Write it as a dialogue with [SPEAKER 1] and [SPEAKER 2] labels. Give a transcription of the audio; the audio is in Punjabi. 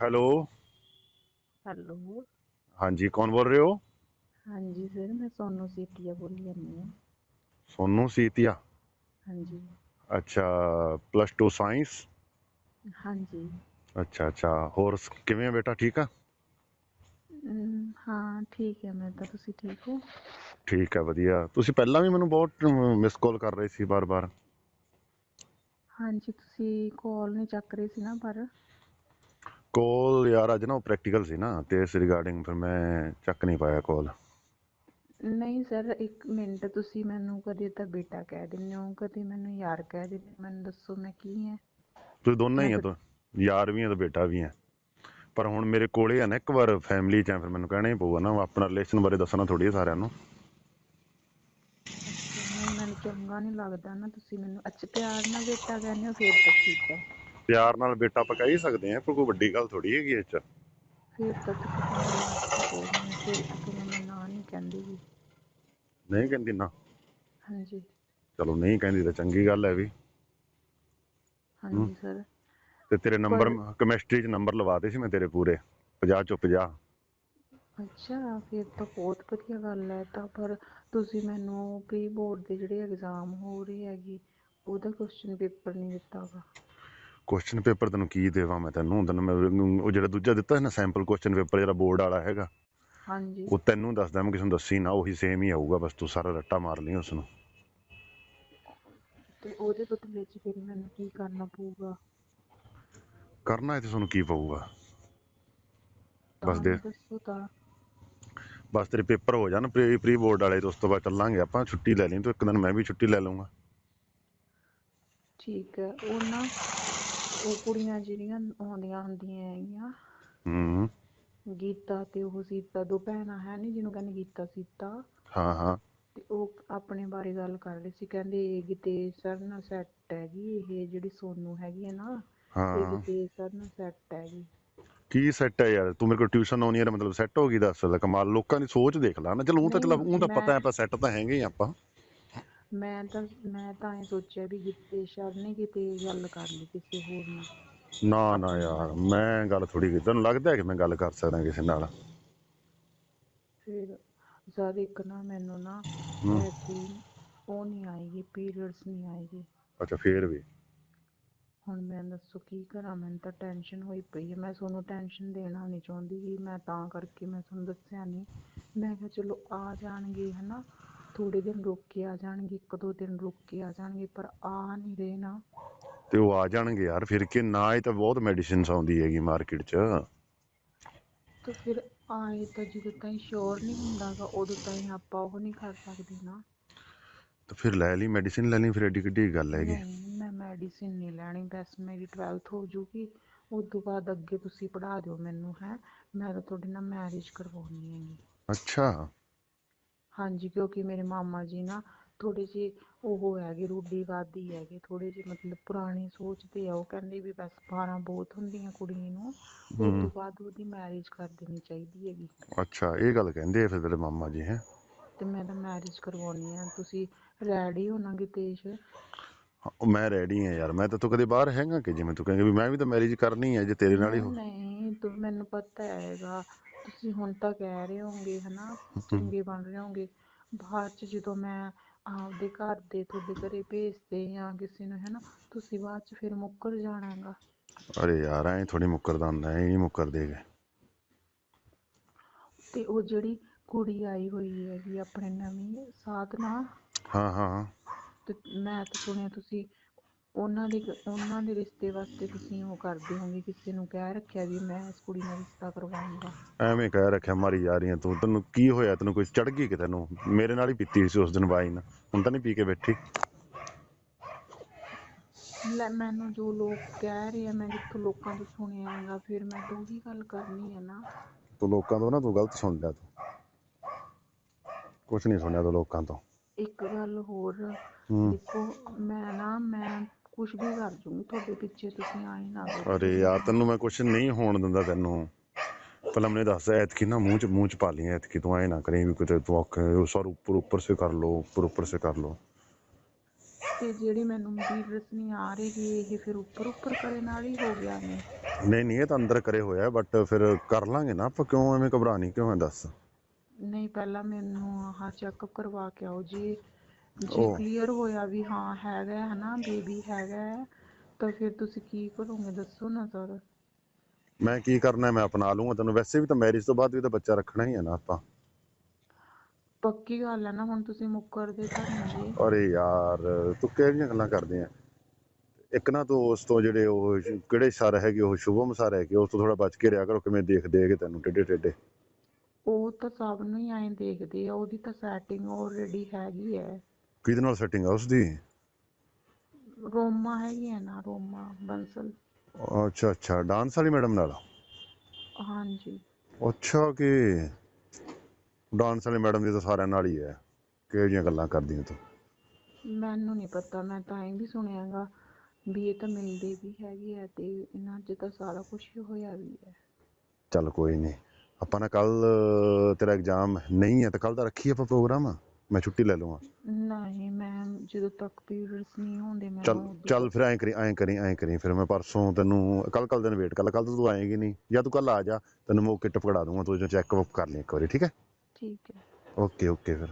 [SPEAKER 1] ਹੈਲੋ।
[SPEAKER 2] ਹੈਲੋ। ਹਾਂਜੀ ਕੌਣ ਬੋਲ ਰਹੇ ਹੋ?
[SPEAKER 1] ਹਾਂਜੀ ਸਰ ਮੈਂ ਸੋਨੂ ਸੀਤੀਆ ਬੋਲੀ ਜਾਂਦੀ ਹਾਂ।
[SPEAKER 2] ਸੋਨੂ ਸੀਤੀਆ?
[SPEAKER 1] ਹਾਂਜੀ।
[SPEAKER 2] ਅੱਛਾ ਪਲੱਸ 2 ਸਾਇੰਸ
[SPEAKER 1] ਹਾਂਜੀ।
[SPEAKER 2] ਅੱਛਾ ਅੱਛਾ ਹੋਰ ਕਿਵੇਂ ਆ ਬੇਟਾ ਠੀਕ ਆ?
[SPEAKER 1] ਹਾਂ ਠੀਕ ਹੈ ਮੈਂ ਤਾਂ ਤੁਸੀਂ ਠੀਕ ਹੋ?
[SPEAKER 2] ਠੀਕ ਆ ਵਧੀਆ। ਤੁਸੀਂ ਪਹਿਲਾਂ ਵੀ ਮੈਨੂੰ ਬਹੁਤ ਮਿਸ ਕਾਲ ਕਰ ਰਹੇ ਸੀ ਬਾਰ-ਬਾਰ।
[SPEAKER 1] ਹਾਂਜੀ ਤੁਸੀਂ ਕਾਲ ਨਹੀਂ ਚੱਕ ਰਹੇ ਸੀ ਨਾ ਪਰ।
[SPEAKER 2] ਕਾਲ ਯਾਰ ਅੱਜ ਨਾ ਉਹ ਪ੍ਰੈਕਟੀਕਲ ਸੀ ਨਾ ਤੇ ਇਸ ਰਿਗਾਰਡਿੰਗ ਫਿਰ ਮੈਂ ਚੱਕ ਨਹੀਂ ਪਾਇਆ ਕਾਲ
[SPEAKER 1] ਨਹੀਂ ਸਰ ਇੱਕ ਮਿੰਟ ਤੁਸੀਂ ਮੈਨੂੰ ਕਦੇ ਤਾਂ ਬੇਟਾ ਕਹਿ ਦਿੰਦੇ ਹੋ ਕਦੇ ਮੈਨੂੰ ਯਾਰ ਕਹਿ ਦਿੰਦੇ ਹੋ। ਮੈਨੂੰ ਦੱਸੋ ਮੈਂ ਕੀ ਹੈ।
[SPEAKER 2] ਤੁਸੀਂ ਦੋਨਾਂ ਹੀ ਆ ਤੋ ਯਾਰ ਵੀ ਆ ਤੇ ਬੇਟਾ ਵੀ ਆ। ਪਰ ਹੁਣ ਮੇਰੇ ਕੋਲੇ ਆ ਨਾ ਇੱਕ ਵਾਰ ਫੈਮਿਲੀ ਚ ਆ ਫਿਰ ਮੈਨੂੰ ਕਹਿਣਾ ਹੀ ਪਊਗਾ ਨਾ ਆਪਣਾ ਰਿਲੇਸ਼ਨ ਬਾਰੇ ਦੱਸਣਾ ਥੋੜੀ ਸਾਰਿਆਂ ਨੂੰ।
[SPEAKER 1] ਮੈਨੂੰ ਚੰਗਾ ਨਹੀਂ ਲੱਗਦਾ ਨਾ ਤੁਸੀਂ ਮੈਨੂੰ ਅੱਛਾ ਪਿਆਰ ਨਾਲ ਬੇਟਾ ਕਹਿੰਦੇ ਹੋ ਫਿਰ ਤਾਂ ਠੀਕ ਹੈ।
[SPEAKER 2] ਪਿਆਰ ਨਾਲ ਬੇਟਾ ਕਹਿ ਹੀ ਸਕਦੇ ਆ ਪਰ ਕੋਈ ਵੱਡੀ ਗੱਲ ਥੋੜੀ ਹੈਗੀ ਇਹ ਚ।
[SPEAKER 1] ਫਿਰ ਮੈਂ ਨਾ ਨਹੀਂ ਕਹਿੰਦੀ ਗੀ।
[SPEAKER 2] ਨਹੀਂ ਕਹਿੰਦੀ ਨਾ।
[SPEAKER 1] ਹਾਂਜੀ।
[SPEAKER 2] ਚਲੋ ਨਹੀਂ ਕਹਿੰਦੀ ਤਾਂ ਚੰਗੀ ਗੱਲ ਹੈ ਵੀ।
[SPEAKER 1] ਹਾਂਜੀ ਸਰ।
[SPEAKER 2] ਤੇ ਤੇਰੇ ਨੰਬਰ ਕੈਮਿਸਟਰੀ ਚ ਨੰਬਰ ਲਵਾਤੇ ਸੀ ਮੈਂ ਤੇਰੇ ਪੂਰੇ 50 ਚੋਂ 50
[SPEAKER 1] ਅੱਛਾ ਫਿਰ ਤਾਂ ਬਹੁਤ ਵਧੀਆ ਗੱਲ ਹੈ ਤਾਂ ਪਰ ਤੁਸੀਂ ਮੈਨੂੰ ਪ੍ਰੀ ਬੋਰਡ ਦੇ ਜਿਹੜੇ ਐਗਜ਼ਾਮ ਹੋ ਰਹੇ ਹੈਗੇ ਉਹਦਾ ਕੁਐਸਚਨ ਪੇਪਰ ਨਹੀਂ ਦਿੱਤਾ
[SPEAKER 2] ਕੁਐਸਚਨ ਪੇਪਰ ਤੈਨੂੰ ਕੀ ਦੇਵਾਂ ਮੈਂ ਤੈਨੂੰ? ਤੈਨੂੰ ਮੈਂ ਉਹ ਜਿਹੜਾ ਦੂਜਾ ਦਿੱਤਾ ਸੀ ਨਾ ਸੈਂਪਲ ਕੁਐਸਚਨ ਪੇਪਰ ਜਿਹੜਾ ਬੋਰਡ ਵਾਲਾ ਹੈਗਾ
[SPEAKER 1] ਹਾਂਜੀ।
[SPEAKER 2] ਉਹ ਤੈਨੂੰ ਦੱਸਦਾ ਮੈਂ ਕਿਸੇ ਨੂੰ ਦੱਸੀ ਨਾ ਉਹੀ ਸੇਮ ਹੀ ਆਊਗਾ ਬਸ ਤੂੰ ਸਾਰਾ ਰੱਟਾ ਮਾਰ ਲਈ ਉਸ ਨੂੰ
[SPEAKER 1] ਤੇ ਉਹਦੇ ਬਦਲੇ 'ਚ ਫਿਰ ਮੈਨੂੰ ਕੀ ਕਰਨਾ ਪਊਗਾ?
[SPEAKER 2] ਕਰਨਾ ਇਹ ਤੇ ਤੁਹਾਨੂੰ ਕੀ ਪਊਗਾ?
[SPEAKER 1] ਤਾਂ
[SPEAKER 2] ਬਸ ਦੇ
[SPEAKER 1] ਦੱਸੋ ਤਾਂ।
[SPEAKER 2] ਬਸ ਤੇਰੇ ਪੇਪਰ ਹੋ ਜਾਣ ਪ੍ਰੀ ਪ੍ਰੀ ਬੋਰਡ ਵਾਲੇ ਤੇ ਉਸ ਤੋਂ ਬਾਅਦ ਚੱਲਾਂਗੇ ਆਪਾਂ ਛੁੱਟੀ ਲੈ ਲਈ ਤੂੰ ਇੱਕ ਦਿਨ ਮੈਂ ਵੀ ਛੁੱਟੀ ਲੈ ਲਵਾਂਗਾ
[SPEAKER 1] ਠੀਕ ਹੈ ਉਹ ਨਾ ਉਹ ਕੁੜੀਆਂ ਜਿਹੜੀਆਂ ਆਉਂਦੀਆਂ ਹੁੰਦੀਆਂ ਹੈਗੀਆਂ।
[SPEAKER 2] ਹੂੰ।
[SPEAKER 1] ਗੀਤਾ ਤੇ ਉਹ ਸੀਤਾ ਦੋ ਭੈਣਾਂ ਹੈ ਨਹੀਂ ਜਿਹਨੂੰ ਕਹਿੰਦੇ ਗੀਤਾ ਸੀਤਾ।
[SPEAKER 2] ਹਾਂ ਹਾਂ।
[SPEAKER 1] ਤੇ ਉਹ ਆਪਣੇ ਬਾਰੇ ਗੱਲ ਕਰ ਰਹੇ ਸੀ ਕਹਿੰਦੇ ਕਿਤੇ ਸਰ ਨਾਲ ਸੈੱਟ ਹੈਗੀ ਇਹ ਜਿਹੜੀ ਸੋਨੂ ਹੈਗੀ ਹੈ ਨਾ ਇਹ
[SPEAKER 2] ਹਾਂ।
[SPEAKER 1] ਕਿਤੇ ਸਰ ਨਾਲ ਸੈੱਟ ਹੈਗੀ।
[SPEAKER 2] ਕੀ ਸੈੱਟ ਹੈ ਯਾਰ? ਤੂੰ ਮੇਰੇ ਕੋਲ ਟਿਊਸ਼ਨ ਆਉਣੀ ਹੈ ਮਤਲਬ ਸੈੱਟ ਹੋ ਗਈ ਦੱਸ ਲੈ ਕਮਾਲ ਲੋਕਾਂ ਦੀ ਸੋਚ ਦੇਖ ਲਾ ਨਾ। ਚਲ ਉਹ ਤਾਂ ਚਲ ਉਹ ਤਾਂ ਪਤਾ ਹੈ ਆਪਾਂ ਸੈੱਟ ਤਾਂ ਹੈਗੇ ਹੀ ਆਪਾਂ।
[SPEAKER 1] ਮੈਂ ਤਾਂ ਮੈਂ ਤਾਂ ਇਹ ਸੋਚਿਆ ਵੀ ਕਿਤੇ ਸਰ ਨੇ ਕਿਤੇ ਗੱਲ ਕਰ ਲਈ ਕਿਸੇ ਹੋਰ ਨਾਲ।
[SPEAKER 2] ਨਾ ਨਾ ਯਾਰ ਮੈਂ ਗੱਲ ਥੋੜੀ ਕੀਤੀ ਤੈਨੂੰ ਲੱਗਦਾ ਹੈ ਕਿ ਮੈਂ ਗੱਲ ਕਰ ਸਕਦਾ ਕਿਸੇ ਨਾਲ?
[SPEAKER 1] ਫਿਰ ਜਦ ਇੱਕ ਨਾ ਮੈਨੂੰ ਨਾ। ਐਸੀ ਉਹ ਨਹੀਂ ਆਏਗੀ ਪੀਰੀਅਡਸ ਨਹੀਂ ਆਏਗੀ।
[SPEAKER 2] ਅੱਛਾ ਫੇਰ ਵੀ?
[SPEAKER 1] ਹੁਣ ਮੈਂ ਦੱਸੋ ਕੀ ਕਰਾਂ ਮੈਨੂੰ ਤਾਂ ਟੈਨਸ਼ਨ ਹੋਈ ਪਈ ਹੈ ਮੈਂ ਤੁਹਾਨੂੰ ਟੈਨਸ਼ਨ ਦੇਣਾ ਨਹੀਂ ਚਾਹੁੰਦੀ ਗੀ ਮੈਂ ਤਾਂ ਕਰਕੇ ਮੈਂ ਤੁਹਾਨੂੰ ਦੱਸਿਆ ਨਹੀਂ। ਮੈਂ ਕਿਹਾ ਚਲੋ ਆ ਜਾਣਗੇ ਹਨਾ? ਥੋੜੇ ਦਿਨ ਰੁਕ ਕੇ ਆ ਜਾਣਗੇ ਇੱਕ ਦੋ ਦਿਨ ਰੁਕ ਕੇ ਆ ਜਾਣਗੇ ਪਰ ਆ ਨਹੀਂ ਰਹੇ ਨਾ।
[SPEAKER 2] ਤੇ ਉਹ ਆ ਜਾਣਗੇ ਯਾਰ ਫਿਰ ਕਿ ਨਾ ਹੀ ਤਾਂ ਬਹੁਤ ਮੈਡੀਸਿਨਸ ਆਉਂਦੀ ਹੈਗੀ ਮਾਰਕੀਟ 'ਚ।
[SPEAKER 1] ਤੇ ਫਿਰ ਆਏ ਤਾਂ ਜਦੋਂ ਤਾਈਂ ਸ਼ੋਰ ਨਹੀਂ ਹੁੰਦਾਗਾ ਉਦੋਂ ਤਾਈਂ ਆਪਾਂ ਉਹ ਨਹੀਂ ਕਰ ਸਕਦੇ ਨਾ।
[SPEAKER 2] ਤੇ ਫਿਰ ਲੈ ਲਈ ਮੈਡੀਸਿਨ ਲੈ ਲਈ ਫਿਰ ਐਡੀ ਕਿੱਡੀ ਗੱਲ ਹੈਗੀ।
[SPEAKER 1] ਨਹੀਂ ਮੈਂ ਮੈਡੀਸਿਨ ਨਹੀਂ ਲੈਣੀ ਬਸ ਮੇਰੀ 12th ਹੋ ਜੂਗੀ। ਉਸ ਤੋਂ ਬਾਅਦ ਅੱਗੇ ਤੁਸੀਂ ਪੜ੍ਹਾ ਦਿਓ ਮੈਨੂੰ ਹੈ। ਮੈਂ ਤਾਂ ਤੁਹਾਡੇ ਨਾਲ ਮੈਰਿਜ ਕਰਵਾਉਣੀ ਹੈਗੀ।
[SPEAKER 2] ਅੱਛਾ।
[SPEAKER 1] ਹਾਂਜੀ ਕਿਉਂਕਿ ਮੇਰੇ ਮਾਮਾ ਜੀ ਨਾ ਥੋੜੇ ਜਿਹੇ ਉਹ ਹੈਗੇ ਰੂಢੀਵਾਦੀ ਹੈਗੇ ਥੋੜੇ ਜਿਹੇ ਮਤਲਬ ਪੁਰਾਣੀ ਸੋਚਦੇ ਆ ਉਹ ਕਹਿੰਦੇ ਵੀ ਬਸ 12 ਬਹੁਤ ਹੁੰਦੀਆਂ ਕੁੜੀ ਨੂੰ ਉਸ ਤੋਂ। ਬਾਅਦ ਉਹਦੀ ਮੈਰਿਜ ਕਰ ਦੇਣੀ ਚਾਹੀਦੀ ਹੈਗੀ।
[SPEAKER 2] ਅੱਛਾ ਇਹ ਗੱਲ ਕਹਿੰਦੇ ਆ ਫਿਰ ਤੇਰੇ ਮਾਮਾ ਜੀ ਹੈ?
[SPEAKER 1] ਤੇ ਮੈਂ ਤਾਂ ਮੈਰਿਜ ਕਰਵਾਉਣੀ ਆ ਤੁਸੀਂ ਰੈਡੀ ਹੋ ਨਾ ਗਿਤੇਸ਼?
[SPEAKER 2] ਮੈਂ ਰੈਡੀ ਆ ਯਾਰ ਮੈਂ ਤਾਂ ਤੂੰ ਕਦੇ ਬਾਹਰ ਹੈਗਾ ਕਿ ਜਿਵੇਂ ਤੂੰ ਕਹੇਂਗੇ ਵੀ ਮੈਂ ਵੀ ਤਾਂ ਮੈਰਿਜ ਕਰਨੀ ਹੈ ਜੇ ਤੇਰੇ ਨਾਲ ਹੀ ਹੋ
[SPEAKER 1] ਨਹੀਂ ਤੂੰ ਮੈਨੂੰ ਪਤਾ ਹੈਗਾ। ਤੁਸੀਂ ਹੁਣ ਤਾਂ ਕਹਿ ਰਹੇ ਹੋਗੇ ਹਨਾ ਚੰਗੇ ਬਣ ਰਹੇ ਹੋਗੇ ਬਾਅਦ ਚ ਜਦੋਂ ਮੈਂ ਆਪਦੇ ਘਰ ਦੇ ਤੁਹਾਡੇ ਘਰੇ ਭੇਜਦੇ ਜਾਂ ਕਿਸੇ ਨੂੰ ਹਨਾ ਤੁਸੀਂ ਬਾਅਦ ਚ ਫਿਰ ਮੁੱਕਰ ਜਾਣਾਗਾ।
[SPEAKER 2] ਅਰੇ ਯਾਰ ਐਂ ਥੋੜੀ ਮੁੱਕਰਦਾ ਹੁੰਦਾ ਐਂ ਨਹੀਂ ਮੁੱਕਰਦੇ ਗੇ
[SPEAKER 1] ਤੇ ਉਹ ਜਿਹੜੀ ਕੁੜੀ ਆਈ ਹੋਈ ਹੈਗੀ ਆਪਣੇ ਨਵੀਂ ਸਾਧਨਾ।
[SPEAKER 2] ਹਾਂ ਹਾਂ।
[SPEAKER 1] ਤੇ ਮੈਂ ਤਾਂ ਸੁਣਿਆ ਤੁਸੀਂ ਉਹਨਾਂ ਦੇ ਉਹਨਾਂ ਦੇ ਰਿਸ਼ਤੇ ਵਾਸਤੇ ਤੁਸੀਂ ਉਹ ਕਰਦੇ ਹੋਗੇ ਕਿਸੇ ਨੂੰ ਕਹਿ ਰੱਖਿਆ ਵੀ ਮੈਂ ਇਸ ਕੁੜੀ ਨਾਲ ਰਿਸ਼ਤਾ ਕਰਵਾਉਂਗਾ
[SPEAKER 2] ਐਵੇਂ ਕਹਿ ਰੱਖਿਆ ਮਾਰੀ ਜਾ ਰਹੀ ਹੈ ਤੂੰ ਤੈਨੂੰ ਕੀ ਹੋਇਆ? ਤੈਨੂੰ ਕੋਈ ਚੜ ਗਈ ਕਿ ਤੈਨੂੰ ਮੇਰੇ ਨਾਲ ਹੀ ਪੀਤੀ ਸੀ ਉਸ ਦਿਨ ਵਾਈਨ। ਹੁਣ ਤਾਂ ਨਹੀਂ ਪੀ ਕੇ ਬੈਠੀ।
[SPEAKER 1] ਲੈ ਮੈਨੂੰ ਜੋ ਲੋਕ ਕਹਿ ਰਹੇ ਆ ਮੈਂ ਜਿੱਥੋਂ ਲੋਕਾਂ ਤੋਂ ਸੁਣਿਆ ਹੈਗਾ ਫਿਰ ਮੈਂ ਤਾਂ ਉਹੀ ਗੱਲ ਕਰਨੀ ਹੈ ਨਾ।
[SPEAKER 2] ਤੂੰ ਲੋਕਾਂ ਤੋਂ ਨਾ ਤੂੰ ਗਲਤ ਸੁਣ ਲਿਆ ਤੂੰ। ਕੁਝ ਨਹੀਂ ਸੁਣਿਆ ਤੂੰ ਲੋਕਾਂ ਤੋਂ।
[SPEAKER 1] ਇੱਕ ਗੱਲ ਹੋਰ ਦੇਖੋ ਮੈਂ ਨਾ ਮੈਂ ਕੁਝ ਵੀ ਕਰ ਜੂੰਗੀ ਤੁਹਾਡੇ ਪਿੱਛੇ ਤੁਸੀਂ ਆਏ ਨਾ ਕਰੋ।
[SPEAKER 2] ਅਰੇ ਯਾਰ ਤੈਨੂੰ ਮੈਂ ਕੁਝ ਨਹੀਂ ਹੋਣ ਦਿੰਦਾ ਤੈਨੂੰ। ਪਹਿਲਾਂ ਮੈਨੂੰ ਦੱਸ ਐਤਕੀ ਨਾ ਮੂੰਹ ਚ ਮੂੰਹ ਚ ਪਾ ਲਈ ਐਤਕੀ ਤੂੰ ਐ ਨਾ ਕਰੀ ਵੀ ਕਿਤੇ ਤੂੰ ਆਖੇ ਉਹ ਸਰ ਉੱਪਰ ਉੱਪਰ ਸੇ ਕਰ ਲੋ ਉੱਪਰ ਉੱਪਰ ਸੇ ਕਰ ਲੋ
[SPEAKER 1] ਤੇ ਜਿਹੜੀ ਮੈਨੂੰ ਪੀਰੀਅਡਸ ਨਹੀਂ ਆ ਰਹੀ ਇਹ ਫਿਰ ਉੱਪਰ ਉੱਪਰ ਕਰੇ ਨਾਲ ਹੀ ਹੋ ਗਿਆ ਨੇ
[SPEAKER 2] ਨਹੀਂ ਨਹੀਂ ਇਹ ਤਾਂ ਅੰਦਰ ਕਰੇ ਹੋਇਆ ਬਟ ਫਿਰ ਕਰ ਲਾਂਗੇ ਨਾ ਆਪਾਂ ਕਿਉਂ ਐਵੇਂ ਘਬਰਾਣੀ ਕਿਉਂ ਹੈ ਦੱਸ?
[SPEAKER 1] ਨਹੀਂ ਪਹਿਲਾਂ ਮੈਨੂੰ ਆਹ ਚੈੱਕਅਪ ਕਰਵਾ ਕੇ ਆਓ ਜੀ। ਜੇ। ਕਲੀਅਰ ਹੋਇਆ ਵੀ ਹਾਂ ਹੈਗਾ ਹੈ ਨਾ ਬੇਬੀ ਹੈਗਾ ਹੈ, ਤਾਂ ਫਿਰ ਤੁਸੀਂ ਕੀ ਕਰੋਗੇ? ਦੱਸੋ ਨਾ ਸਰ।
[SPEAKER 2] ਮੈਂ ਕੀ ਕਰਨਾ ਹੈ, ਮੈਂ ਅਪਣਾ ਲੂੰਗਾ ਤੈਨੂੰ। ਵੈਸੇ ਵੀ ਤਾਂ ਮੈਰਿਜ ਤੋਂ ਬਾਅਦ ਵੀ ਤਾਂ ਬੱਚਾ ਰੱਖਣਾ ਹੀ ਹੈ ਨਾ ਆਪਾਂ।
[SPEAKER 1] ਪੱਕੀ ਗੱਲ ਹੈ ਨਾ ਹੁਣ ਤੁਸੀਂ ਮੁੱਕਰਦੇ ਤਾਂ ਨਹੀਂ ਜੀ।
[SPEAKER 2] ਅਰੇ ਯਾਰ ਤੂੰ ਕਿਹੜੀਆਂ ਗੱਲਾਂ ਕਰਦੇ ਆ? ਇੱਕ ਨਾ ਤੂੰ ਉਸ ਤੋਂ ਜਿਹੜੇ ਉਹ ਸ਼- ਕਿਹੜੇ ਸਰ ਹੈਗੇ ਉਹ ਸ਼ੁਭਮ ਸਰ ਹੈਗੇ ਉਸ ਤੋਂ ਥੋੜਾ ਬਚ ਕੇ ਰਿਹਾ ਕਰੋ ਕਿਵੇਂ ਦੇਖਦੇ ਹੈਗੇ ਤੈਨੂੰ ਟੇਡੇ ਟੇਡੇ
[SPEAKER 1] ਉਹ ਤਾਂ ਸਭ ਨੂੰ ਹੀ ਐਂ ਦੇਖਦੇ ਆ ਉਹਦੀ ਤਾਂ ਸੈਟਿੰਗ ਆਲਰੇਡੀ ਹੈਗੀ ਹੈ।
[SPEAKER 2] ਕਿਹਦੇ ਨਾਲ ਸੈਟਿੰਗ ਆ ਉਸ ਦੀ
[SPEAKER 1] ਰੋਮਾ ਹੈਗੀ ਹੈ ਨਾ ਰੋਮਾ ਬੰਸਲ।
[SPEAKER 2] ਅੱਛਾ ਅੱਛਾ ਡਾਂਸ ਵਾਲੀ ਮੈਡਮ ਨਾਲ?
[SPEAKER 1] ਹਾਂਜੀ।
[SPEAKER 2] ਅੱਛਾ ਕਿ ਡਾਂਸ ਵਾਲੀ ਮੈਡਮ ਦੀ ਤਾਂ ਸਾਰਿਆਂ ਨਾਲ ਹੀ ਹੈ ਕਿਹੋ ਜਿਹੀਆਂ ਗੱਲਾਂ ਕਰਦੀਆਂ ਤੂੰ?
[SPEAKER 1] ਮੈਨੂੰ ਨਹੀਂ ਪਤਾ ਮੈਂ ਤਾਂ ਇਹ ਵੀ ਸੁਣਿਆਗਾ ਵੀ ਇਹ ਤਾਂ ਮਿਲਦੇ ਵੀ ਹੈਗੇ ਆ ਤੇ ਇਹਨਾਂ 'ਚ ਤਾਂ ਸਾਰਾ ਕੁਝ ਹੀ ਹੋਇਆ ਵੀ ਹੈ।
[SPEAKER 2] ਚੱਲ ਕੋਈ ਨਹੀਂ ਆਪਾਂ ਨਾ ਕੱਲ ਤੇਰਾ ਐਗਜ਼ਾਮ ਨਹੀਂ ਹੈ ਤਾਂ ਕੱਲ ਦਾ ਰੱਖੀ ਆਪਾਂ ਪ੍ਰੋਗਰਾਮ ਮੈਂ ਛੁੱਟੀ ਲੈ ਲਵਾਂ।
[SPEAKER 1] ਨਹੀਂ ਮੈਂ ਜਦੋਂ ਤੱਕ ਪੀਰੀਅਡਸ ਨਹੀਂ ਹੁੰਦੇ ਮੈਂ
[SPEAKER 2] ਚੱਲ ਚੱਲ ਫਿਰ ਐਂ ਕਰੀ ਐਂ ਕਰੀ ਐਂ ਕਰੀ ਫਿਰ ਮੈਂ ਪਰਸੋਂ ਤੈਨੂੰ ਕੱਲ ਕੱਲ ਦਿਨ ਵੇਟ ਕਰ ਕੱਲ ਤੂੰ ਆਏਗੀ ਨਹੀਂ। ਜਾਂ ਤੂੰ ਕੱਲ ਆ ਜਾ ਤੈਨੂੰ ਮੈਂ ਉਹ ਕਿੱਟ ਪਕੜਾ ਦੂੰਗਾ ਤੂੰ ਜੋ ਚੈੱਕ ਅਪ ਕਰ ਲਈ ਇੱਕ ਵਾਰੀ ਠੀਕ ਹੈ?
[SPEAKER 1] ਠੀਕ ਹੈ।
[SPEAKER 2] ਓਕੇ ਓਕੇ ਫਿਰ।